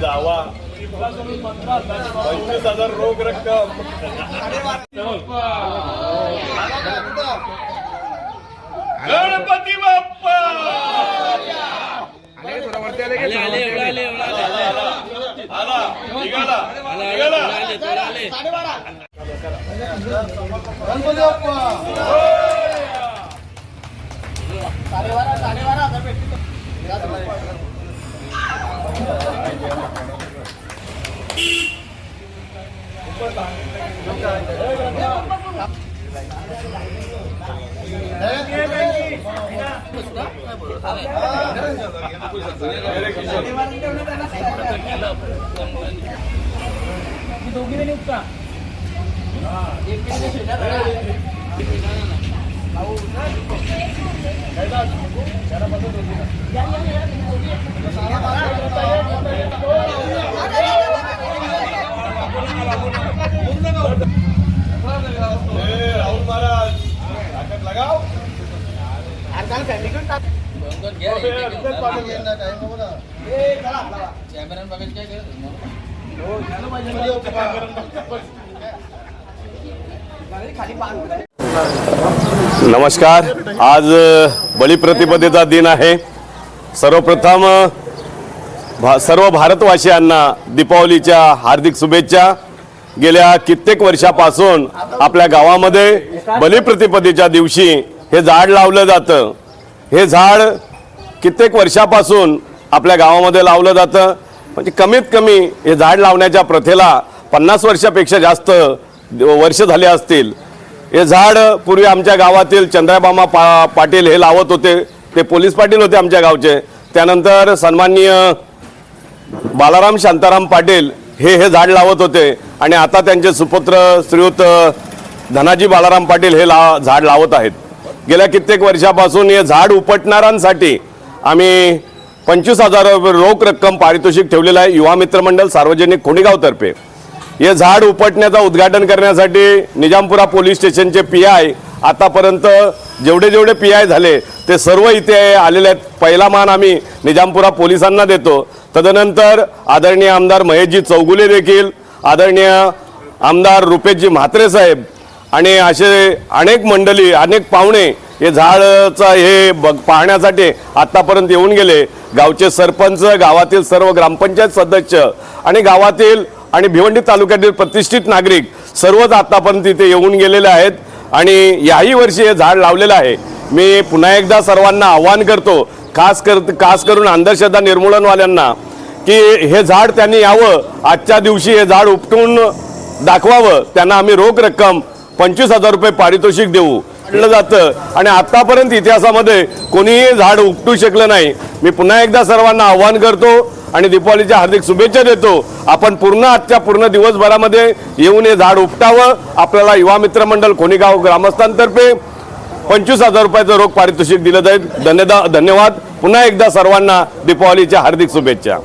जावा पंचवीस हजार रोख रक्कम. गणपती बाप्पा! आला निघाला निघाला. ए, राहुल महाराज ताकद लगाव नमस्कार. आज बलिप्रतिपदेचा दिन आहे. सर्वप्रथम भा सर्व भारतवासियांना दीपावलीच्या हार्दिक शुभेच्छा. गेल्या कित्येक वर्षापासून आपल्या गावामध्ये बलिप्रतिपदेच्या दिवशी हे झाड लावलं जातं. हे झाड कित्येक वर्षापासून आपल्या गावामध्ये लावलं जातं. म्हणजे कमीत कमी हे झाड लावण्याच्या प्रथेला पन्नास वर्षापेक्षा जास्त वर्ष झाले असतील. हे झाड पूर्वी आमच्या गावातील चंद्रबामा पा पाटील हे लावत होते. ते पोलीस पाटील होते आमच्या गावचे. त्यानंतर सन्माननीय बालाराम शांताराम पाटील हे हे झाड लावत होते. आणि आता त्यांचे सुपुत्र श्रीयुत धनाजी बालाराम पाटील हे ला झाड लावत आहेत. गेल्या कित्येक वर्षापासून हे झाड उपटणाऱ्यांसाठी आम्ही पंचवीस हजार रुपये रोख रक्कम पारितोषिक ठेवलेलं आहे. युवा मित्र मंडळ सार्वजनिक खोडेगावतर्फे हे झाड उपटण्याचं उद्घाटन करण्यासाठी निजामपुरा पोलीस स्टेशनचे पी आय आतापर्यंत जेवढे जेवढे पी आय झाले ते सर्व इथे आलेले आहेत. पहिला मान आम्ही निजामपुरा पोलिसांना देतो. तदनंतर आदरणीय आमदार महेशजी चौगुले देखील आदरणीय आमदार रुपेशजी म्हात्रे साहेब आणि असे अनेक मंडळी अनेक पाहुणे हे झाडचं हे बघ पाहण्यासाठी आत्तापर्यंत येऊन गेले. गावचे सरपंच गावातील सर्व ग्रामपंचायत सदस्य आणि गावातील आणि भिवंडी तालुक्यातील प्रतिष्ठित नागरिक सर्वच आत्तापर्यंत इथे येऊन गेलेले आहेत आणि याही वर्षी हे झाड लावलेलं आहे. मी पुन्हा एकदा सर्वांना आव्हान करतो खास कर खास करून अंधश्रद्धा निर्मूलनवाल्यांना की हे झाड त्यांनी यावं. आजच्या दिवशी हे झाड उपटून दाखवावं. त्यांना आम्ही रोख रक्कम पंचवीस हजार रुपये पारितोषिक देऊ म्हटलं जातं. आणि आतापर्यंत इतिहासामध्ये कोणीही झाड उपटू शकलं नाही. मी पुन्हा एकदा सर्वांना आव्हान करतो आणि दीपावलीच्या हार्दिक शुभेच्छा देतो. आपण पूर्ण आजच्या पूर्ण दिवसभरामध्ये येऊन हे झाड उपटावं. आपल्याला युवा मित्र मंडळ कोणीगाव ग्रामस्थांतर्फे पंचवीस हजार रुपयाचं रोख पारितोषिक दिलं जाईल. धन्यदा धन्यवाद. पुन्हा एकदा सर्वांना दीपावलीच्या हार्दिक शुभेच्छा.